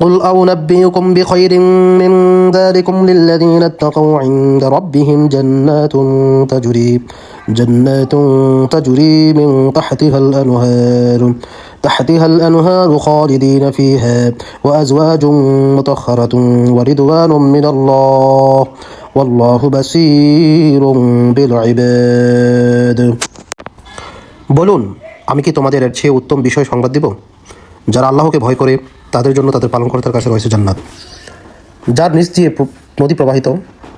قل أنبئكم بخير من ذلكم للذين اتقوا عند ربهم جنات تجري جنات تجري من تحتها الأنهار تحتها الأنهار خالدين فيها وأزواج مطهرة ورضوان من الله والله بصير بالعباد বলুন আমি কি তোমাদের এর চেয়ে উত্তম বিষয় সংবাদ দিব যারা আল্লাহকে ভয় করে তাদের জন্য তাদের পালনকর্তার কাছে রয়েছে জান্নাত। যার নিচ দিয়ে নদী প্রবাহিত,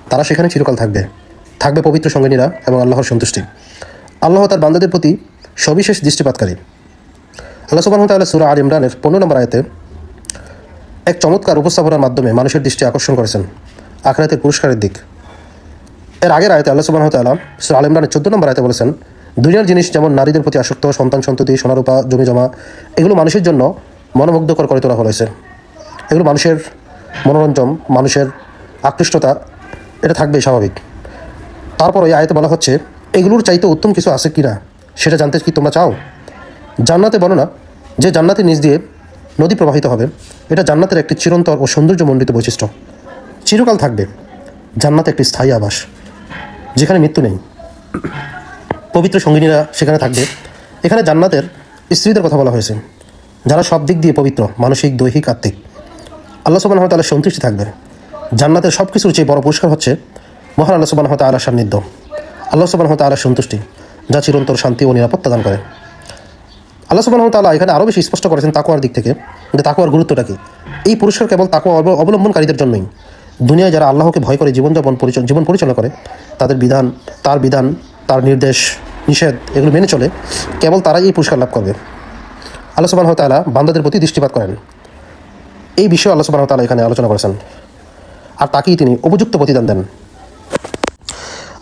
তারা সেখানে চিরকাল থাকবে। থাকবে পবিত্র সঙ্গিনীরা এবং আল্লাহর সন্তুষ্টি। আল্লাহ তার বান্দাদের প্রতি সবিশেষ দৃষ্টিপাতকারী। আল্লাহ সুবাহ তাল্লাহ সুরা আল ইমরানের পনেরো নম্বর আয়তে এক চমৎকার উপস্থাপনার মাধ্যমে মানুষের দৃষ্টি আকর্ষণ করেছেন। আখরাতের পুরস্কারের দিক। এর আগের আয়তে আল্লাহ সুবাহ তাল্লাহ সুরা আল ইমরানের চোদ্দ নম্বর আয়তে বলেছেন, দুনিয়ার জিনিস যেমন নারীদের প্রতি আসক্ত, সন্তান সন্ততি সোনারূপা জমি জমা, এগুলো মানুষের জন্য মনোমুগ্ধকর করে তোলা হয়েছে। এগুলো মানুষের মনোরঞ্জন, মানুষের আকৃষ্টতা, এটা থাকবে স্বাভাবিক। তারপর এই আয়তে বলা হচ্ছে, এগুলোর চাইতে উত্তম কিছু আছে কি না? সেটা জানতে কি তোমরা চাও? জান্নাতে বর্ণনা যে জান্নাতের নিচ দিয়ে নদী প্রবাহিত হবে, এটা জান্নাতের একটি চিরন্তর ও সৌন্দর্যমণ্ডিত বৈশিষ্ট্য। চিরকাল থাকবে জান্নাতে একটি স্থায়ী আবাস, যেখানে মৃত্যু নেই। পবিত্র সঙ্গিনীরা সেখানে থাকবে। এখানে জান্নাতের স্ত্রীদের কথা বলা হয়েছে। যারা সব দিক দিয়ে পবিত্র, মানসিক, দৈহিক, আত্মিক। আল্লাহ সুবাহ তাহলে সন্তুষ্টি থাকবে জান্নাতের সব কিছুর চেয়ে বড় পুরস্কার হচ্ছে মহান আল্লাহ সুবাহ তালার সান্নিধ্য। আল্লাহ সুবাহ তালার সন্তুষ্টি, যা চিরন্তর শান্তি ও নিরাপত্তা দান করে। আল্লাহ সুবাহ তালা এখানে আরও বেশি স্পষ্ট করেছেন তাকুয়ার দিক থেকে, যে তাকুয়ার গুরুত্বটা কি? এই পুরস্কার কেবল তাকুয়া অব- অবলম্বনকারীদের জন্যই। দুনিয়ায় যারা আল্লাহকে ভয় করে জীবনযাপন পরিচাল জীবন পরিচালনা করে, তাদের বিধান, তার বিধান, তার নির্দেশ, নিষেধ এগুলো মেনে চলে, কেবল তারাই এই পুরস্কার লাভ করবে। আল্লাহ সুবাহ তালা বান্দাদের প্রতি দৃষ্টিপাত করেন। এই বিষয়ে আল্লাহ সুবাহ তালা এখানে আলোচনা করেছেন। আর তাকেই তিনি উপযুক্ত প্রতিদান দেন।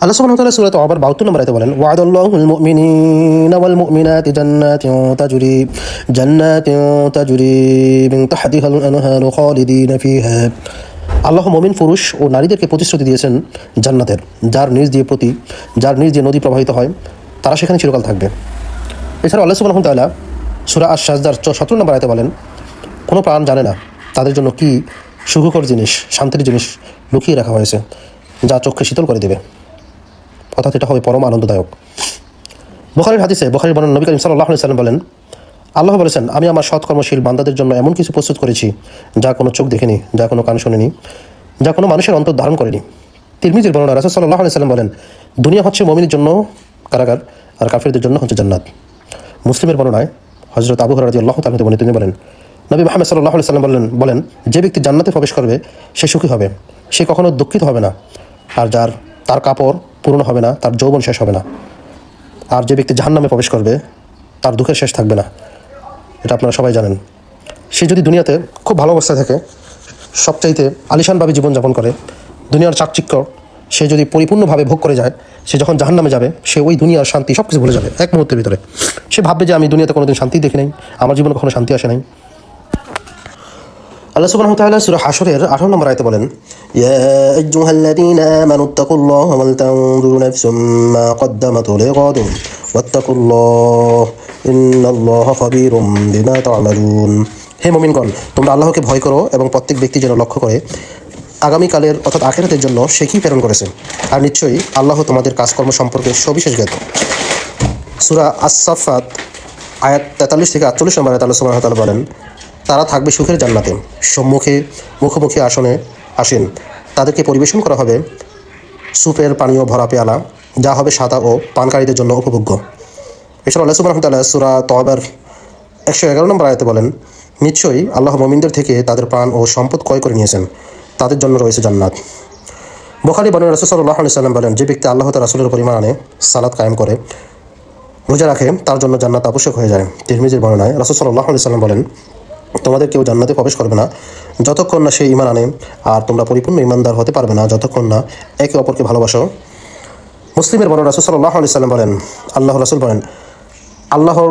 আল্লাহ সুবহানাহু ওয়া তাআলা সূরা আবার 72 নম্বর আয়াতে বলেন, ওয়াদাল্লাহুল মুমিনিনা ওয়াল মুমিনাতি জান্নাতিন তাজরি জান্নাতিন তাজরি মিন তাহতিহাল আনহারু খালিদিনা ফিহা। আল্লাহ মুমিন পুরুষ ও নারীদেরকে প্রতিশ্রুতি দিয়েছেন জান্নাতের। যার নিজ দিয়ে প্রতি, যার নিজ দিয়ে নদী প্রবাহিত হয়, তারা সেখানে চিরকাল থাকবে। এছাড়া আল্লাহ সুবহানাহু ওয়া সূরা আশ-শাজদার 17 নম্বর আয়াতে বলেন, কোনো প্রাণ জানে না তাদের জন্য কি সুখকর জিনিস, শান্তির জিনিস লুকিয়ে রাখা হয়েছে, যা চোখকে শীতল করে দেবে। অর্থাৎ এটা হবে পরম আনন্দদায়ক। বোখারির হাদিসে বোখারির বর্ণনা নবী করিম সাল্লাহ সাল্লাম বলেন, আল্লাহ বলেছেন, আমি আমার সৎকর্মশীল বান্দাদের জন্য এমন কিছু প্রস্তুত করেছি, যা কোনো চোখ দেখেনি, যা কোনো কান শোনেনি, যা কোনো মানুষের অন্তর ধারণ করেনি। তিরমিজির বর্ণনা রাসুল সাল্লাহ সাল্লাম বলেন, দুনিয়া হচ্ছে মমিনের জন্য কারাগার আর কাফিরদের জন্য হচ্ছে জান্নাত। মুসলিমের বর্ণনায় হজরত আবু হরাদি আল্লাহ তালতে বলে তিনি বলেন, নবী মোহাম্মদ সাল্লাহ সাল্লাম বললেন বলেন, যে ব্যক্তি জান্নাতে প্রবেশ করবে, সে সুখী হবে। সে কখনো দুঃখিত হবে না। আর যার, তার কাপড় পূর্ণ হবে না, তার যৌবন শেষ হবে না। আর যে ব্যক্তি জাহান্নামে প্রবেশ করবে, তার দুঃখের শেষ থাকবে না। এটা আপনারা সবাই জানেন। সে যদি দুনিয়াতে খুব ভালো অবস্থায় থাকে, সবচাইতে আলিশানভাবে জীবনযাপন করে, দুনিয়ার চাকচিক্য সে যদি পরিপূর্ণভাবে ভোগ করে যায়, সে যখন জাহান্নামে যাবে, সে ওই দুনিয়ার শান্তি সব কিছু ভুলে যাবে, এক মুহূর্তের ভিতরে। সে ভাববে যে আমি দুনিয়াতে কোনোদিন শান্তি দেখি নাই, আমার জীবনে কখনো শান্তি আসে নাই। আল্লাহ সুবহানাহু ওয়া তাআলা সূরা হাশরের 18 নম্বর আয়াতে বলেন, ইয়া আইয়ুহাল্লাযীনা আমানু তাকুল্লাহা ওয়াল তানজুর নাফসুম মা কদ্দামাত লিগাদ ওয়াত্তাকুল্লাহ, ইন্নাল্লাহা খাবীরুম বিমা তা'মালুন। হে মুমিনগণ, তোমরা আল্লাহকে ভয় করো এবং প্রত্যেক ব্যক্তি যেন লক্ষ্য করে আগামীকালের অর্থাৎ আখেরাতের জন্য সে কি প্রেরণ করেছে? আর নিশ্চয়ই আল্লাহ তোমাদের কাজকর্ম সম্পর্কে সবিশেষ জ্ঞাত। সুরা আস-সাফাত আয়াত তেতাল্লিশ থেকে আটচল্লিশ নম্বর আয়াত আল্লাহ সুবহানাহু বলেন, তারা থাকবে সুখের জান্নাতে। সম্মুখে, মুখোমুখি আসনে আসেন। তাদেরকে পরিবেশন করা হবে সুপের পানীয় ভরা পেয়ালা, যা হবে সাদা ও পানকারীদের জন্য উপভোগ্য। এছাড়া আল্লাহ ওয়া তাআলা সূরা তওবার একশো এগারো নম্বর আয়াতে বলেন, নিশ্চয়ই আল্লাহ মমিনদের থেকে তাদের প্রাণ ও সম্পদ ক্রয় করে নিয়েছেন। তাদের জন্য রয়েছে জান্নাত। বোখারি বর্ণনা রাসূল সাল্লাল্লাহু আলাইহি সাল্লাম বলেন, যে ব্যক্তি আল্লাহ তার রাসূলের পরিমাণ সালাত কায়েম করে, রোজা রাখে, তার জন্য জান্নাত আবশ্যক হয়ে যায়। তিরমিজির বর্ণনায় রাসূল সাল্লাল্লাহু আলাইহি সাল্লাম বলেন, তোমাদের কেউ জান্নাতে প্রবেশ করবে না, যতক্ষণ না সে ইমান আনে, আর তোমরা পরিপূর্ণ ইমানদার হতে পারবে না, যতক্ষণ না একে অপরকে ভালোবাসো। মুসলিমের বর্ণনা রাসূল সাল্লাল্লাহু আলাইহি সাল্লাম বলেন আল্লাহ রাসূল বলেন, আল্লাহর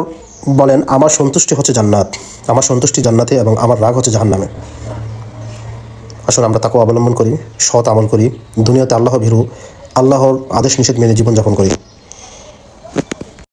বলেন, আমার সন্তুষ্টি হচ্ছে জান্নাত, আমার সন্তুষ্টি জান্নাতে এবং আমার রাগ হচ্ছে জাহান্নামে। আসলে আমরা তাকে অবলম্বন করি, সৎ আমল করি, দুনিয়াতে আল্লাহ ভীরু, আল্লাহর আদেশ নিষেধ মেনে জীবনযাপন করি।